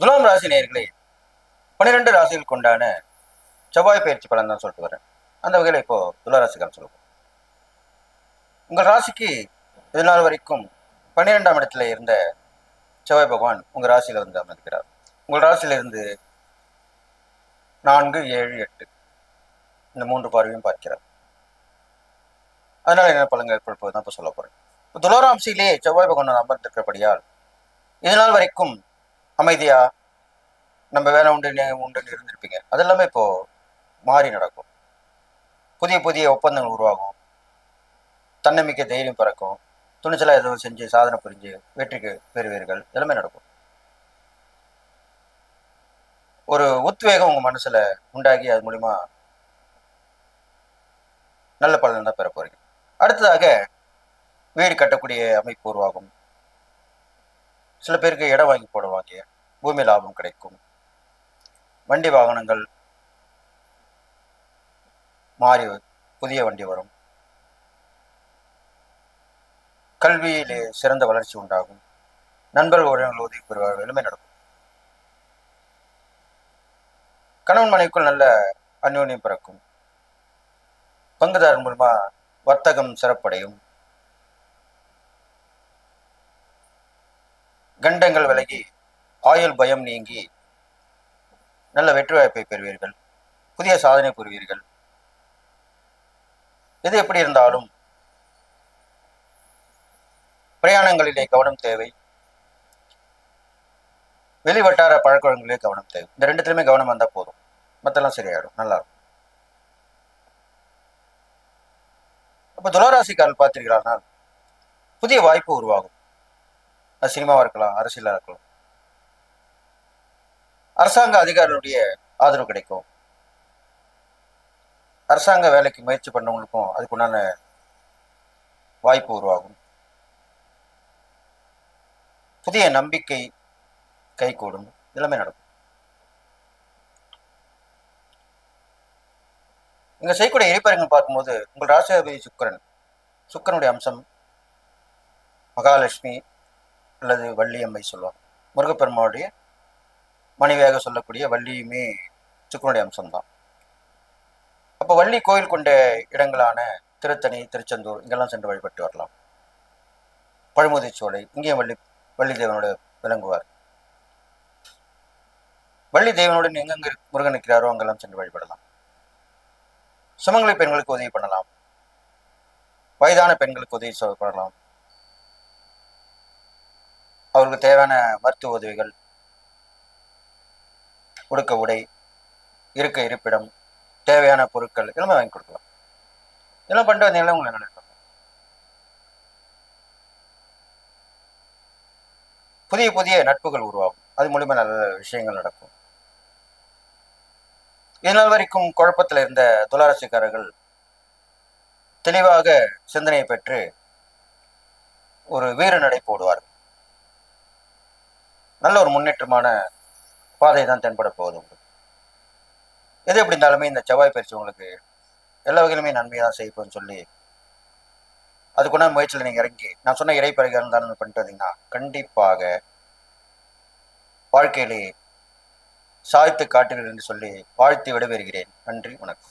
ராசி நேயர்களே பன்னிரெண்டு ராசிகள் கொண்டான செவ்வாய் பயிற்சி பலன் தான் சொல்லிட்டு வரேன். அந்த வகையில் இப்போ துளாராசிக்காரன் சொல்லுவோம் உங்கள் ராசிக்கு இதனால் வரைக்கும் பன்னிரெண்டாம் இடத்துல இருந்த செவ்வாய் பகவான் உங்கள் ராசியில் வந்து அமர்ந்திருக்கிறார். உங்கள் ராசியிலிருந்து நான்கு ஏழு எட்டு இந்த மூன்று பார்வையும் பார்க்கிறார். அதனால என்ன பலன்கள் ஏற்படுவது தான் இப்போ சொல்ல போறேன். இப்போ துளாராம்சியிலே செவ்வாய் பகவான் அமர்ந்திருக்கிறபடியால் இதனால் வரைக்கும் அமைதியா? நம்ம வேலை உண்டு நே- உண்டுன்னு இருந்திருப்பீங்க. அதெல்லாமே இப்போ மாறி நடக்கும். புதிய புதிய ஒப்பந்தங்கள் உருவாகும். தன்னம்பிக்கை தைரியம் பிறக்கும். துணிச்சலா எதுவும் செஞ்சு சாதனை புரிஞ்சு வெற்றிக்கு பெறுவீர்கள். எல்லாமே நடக்கும். ஒரு உத்வேகம் உங்கள் மனசுல உண்டாகி அது மூலிமா நல்ல பலன் தான் பெற போறீங்க. அடுத்ததாக வீடு கட்டக்கூடிய அமைப்பு உருவாகும். சில பேருக்கு இடம் வாங்கி போடுவாங்க பூமி லாபம் கிடைக்கும். வண்டி வாகனங்கள் மாறி புதிய வண்டி வரும். கல்வியிலே சிறந்த வளர்ச்சி உண்டாகும். நண்பர்கள் உறவினர்கள் உதவி பெறுவார்கள் எல்லாமே நடக்கும். கணவன் மனைவிக்குள் நல்ல அந்யோன்யம் பிறக்கும். பங்குதாரர் மூலமா வர்த்தகம் சிறப்படையும். கண்டங்கள் விலகி ஆயுள் பயம் நீங்கி நல்ல வெற்றி வாய்ப்பை பெறுவீர்கள். புதிய சாதனை புரிவீர்கள் எது எப்படி இருந்தாலும் பிரயாணங்களிலே கவனம் தேவை. வெளி வட்டார பழக்கவழக்கங்களிலே கவனம் தேவை. இந்த ரெண்டுத்துலையுமே கவனம் வந்தால் போதும். மற்றெல்லாம் சரியாயிடும். நல்லா இருக்கும் அப்போ துளாராசிக்காரல் பார்த்தீர்களானால் புதிய வாய்ப்பு உருவாகும். அது சினிமாவாக இருக்கலாம் அரசியலாக இருக்கலாம். அரசாங்க அதிகாரிகளுடைய ஆதரவு கிடைக்கும். அரசாங்க வேலைக்கு முயற்சி பண்ணவங்களுக்கும் அதுக்குண்டான வாய்ப்பு உருவாகும். புதிய நம்பிக்கை கைகூடும். எல்லாமே நடக்கும். இங்க செய்யக்கூடிய இறைப்பறங்கள் பார்க்கும்போது உங்கள் ராசியாபதி சுக்கிரன். சுக்கிரனுடைய அம்சம் மகாலட்சுமி அல்லது வள்ளியம்மை சொல்லுவாங்க முருகப்பெருமாவுடைய மனைவியாக சொல்லக்கூடிய வள்ளியுமே சுக்கிரனுடைய அம்சம்தான். அப்போ வள்ளி கோயில் கொண்ட இடங்களான திருத்தணி திருச்செந்தூர் இங்கெல்லாம் சென்று வழிபட்டு வரலாம். பழுமுதிச்சோலை இங்கேயும் வள்ளி வள்ளி தேவனோட விளங்குவார். வள்ளி தேவனுடன் எங்கெங்க முருகன் இருக்கிறாரோ அங்கெல்லாம் சென்று வழிபடலாம். சுமங்கலி பெண்களுக்கு உதவி பண்ணலாம். வயதான பெண்களுக்கு உதவி செ- பண்ணலாம். அவர்களுக்கு தேவையான மருத்துவ உதவிகள் உடுக்க உடை இருக்க இருப்பிடம் தேவையான பொருட்கள் எல்லாமே வாங்கி கொடுக்கலாம். இதெல்லாம் பண்ணிட்டு வந்தீங்கன்னா உங்களுக்கு புதிய புதிய நட்புகள் உருவாகும். அது மூலியமா நல்ல விஷயங்கள் நடக்கும். இதனால் வரைக்கும் குழப்பத்தில் இருந்த துளாராசிக்காரர்கள் தெளிவாக சிந்தனையை பெற்று ஒரு வீர நடை போடுவார்கள். நல்ல ஒரு முன்னேற்றமான பாதை தான் தென்பட போகுது உங்களுக்கு. எது எப்படி இருந்தாலுமே இந்த செவ்வாய் பயிற்சி உங்களுக்கு எல்லா வகையிலுமே நன்மையாக தான் செய்யப்போன்னு சொல்லி அதுக்குண்டான முயற்சியில் நீங்கள் இறங்கி நான் சொன்ன இறை பரிகாரம் தான் பண்ணிட்டு வந்தீங்கன்னா கண்டிப்பாக வாழ்க்கையிலே சாய்த்து காட்டுகிறேன் என்று சொல்லி வாழ்த்து விடைபெறுகிறேன். நன்றி வணக்கம்.